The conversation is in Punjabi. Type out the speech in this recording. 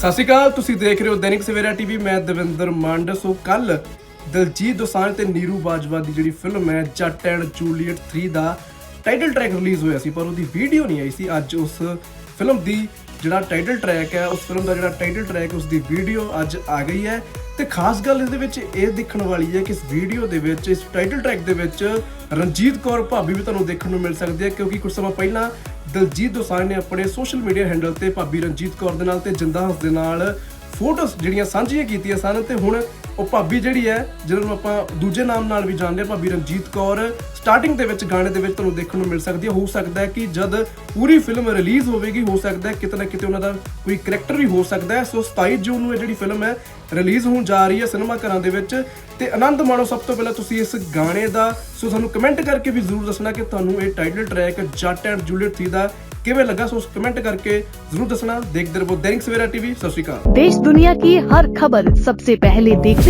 ਸਤਿ ਸ਼੍ਰੀ ਅਕਾਲ, ਤੁਸੀਂ ਦੇਖ ਰਹੇ ਹੋ ਦੈਨਿਕ ਸਵੇਰਾ ਟੀਵੀ, ਮੈਂ ਦਵਿੰਦਰ ਮੰਡ। ਸੋ ਕੱਲ ਦਲਜੀਤ ਦੋਸਾਂਝ ਤੇ ਨੀਰੂ ਬਾਜਵਾ ਦੀ ਜਿਹੜੀ ਫਿਲਮ ਹੈ, ਜੱਟ ਐਂਡ ਜੂਲੀਅਟ 3 ਦਾ ਟਾਈਟਲ ਟਰੈਕ ਰਿਲੀਜ਼ ਹੋਇਆ ਸੀ, ਪਰ ਉਹਦੀ ਵੀਡੀਓ ਨਹੀਂ ਆਈ ਸੀ। ਅੱਜ ਉਸ ਫਿਲਮ ਦੀ ਜਿਹੜਾ ਟਾਈਟਲ ਟਰੈਕ ਹੈ, ਉਸ ਫਿਲਮ ਦਾ ਜਿਹੜਾ ਟਾਈਟਲ ਟਰੈਕ, ਉਸ ਦੀ ਵੀਡੀਓ ਅੱਜ ਆ ਗਈ ਹੈ। ਤੇ ਖਾਸ ਗੱਲ ਇਹਦੇ ਵਿੱਚ ਇਹ ਦੇਖਣ ਵਾਲੀ ਹੈ ਕਿ ਇਸ ਵੀਡੀਓ ਦੇ ਵਿੱਚ, ਇਸ ਟਾਈਟਲ ਟਰੈਕ ਦੇ ਵਿੱਚ ਰਣਜੀਤ ਕੌਰ ਭਾਬੀ ਵੀ ਤੁਹਾਨੂੰ ਦੇਖਣ ਨੂੰ ਮਿਲ ਸਕਦੀ ਹੈ, ਕਿਉਂਕਿ ਕੁਝ ਸਮਾਂ ਪਹਿਲਾਂ ਦਲਜੀਤ ਦੋਸਾਂਝ ਨੇ ਆਪਣੇ ਸੋਸ਼ਲ ਮੀਡੀਆ ਹੈਂਡਲ ਤੇ ਭਾਬੀ ਰਣਜੀਤ ਕੌਰ ਦੇ ਨਾਲ ਤੇ ਜਿੰਦਾ ਹੱਸ ਦੇ ਨਾਲ ਫੋਟੋਸ ਜਿਹੜੀਆਂ ਸਾਂਝੀਆਂ ਕੀਤੀਆਂ ਸਨ, ਤੇ ਹੁਣ ਉਹ ਭਾਬੀ ਜਿਹੜੀ ਹੈ, ਜਿਹਨਾਂ ਨੂੰ ਆਪਾਂ ਦੂਜੇ ਨਾਮ ਨਾਲ ਵੀ ਜਾਣਦੇ ਆ ਭਾਬੀ ਰਣਜੀਤ ਕੌਰ ਸਟਾਰਟਿੰਗ ਦੇ ਵਿੱਚ ਗਾਣੇ ਦੇ ਵਿੱਚ ਤੁਹਾਨੂੰ ਦੇਖਣ ਨੂੰ ਮਿਲ ਸਕਦੀ ਹੈ। ਹੋ ਸਕਦਾ ਹੈ ਕਿ ਜਦ ਪੂਰੀ ਫਿਲਮ ਰਿਲੀਜ਼ ਹੋਵੇਗੀ, ਹੋ ਸਕਦਾ ਹੈ ਕਿਤੇ ਨਾ ਕਿਤੇ ਉਹਨਾਂ ਦਾ ਕੋਈ ਕਰੈਕਟਰ ਵੀ ਹੋ ਸਕਦਾ ਹੈ। ਸੋ 27 ਜੂਨ ਨੂੰ ਇਹ ਜਿਹੜੀ ਫਿਲਮ ਹੈ ਰਿਲੀਜ਼ ਹੋਣ ਜਾ ਰਹੀ ਹੈ ਸਿਨੇਮਾ ਘਰਾਂ ਦੇ ਵਿੱਚ। ਤੇ ਆਨੰਦ ਮਾਣੋ, ਸਭ ਤੋਂ ਪਹਿਲਾਂ ਤੁਸੀਂ ਇਸ ਗਾਣੇ ਦਾ, ਸੋ ਸਾਨੂੰ ਕਮੈਂਟ ਕਰਕੇ ਵੀ ਜ਼ਰੂਰ ਦੱਸਣਾ ਕਿ ਤੁਹਾਨੂੰ ਇਹ title track Jatt and Juliet three ਦਾ ਕਿਵੇਂ ਲੱਗਾ। ਸੋ ਕਮੈਂਟ ਕਰਕੇ ਜ਼ਰੂਰ ਦੱਸਣਾ। ਦੇਖਦੇ ਰਹੋ ਦੈਨਿਕ ਸਵੇਰਾ ਟੀਵੀ ਸਤਿ ਸ਼੍ਰੀ ਅਕਾਲ। ਦੇਸ਼ ਦੁਨੀਆ ਕੀ ਹਰ ਖਬਰ ਸਭ ਤੋਂ ਪਹਿਲੇ ਦੇਖਦੇ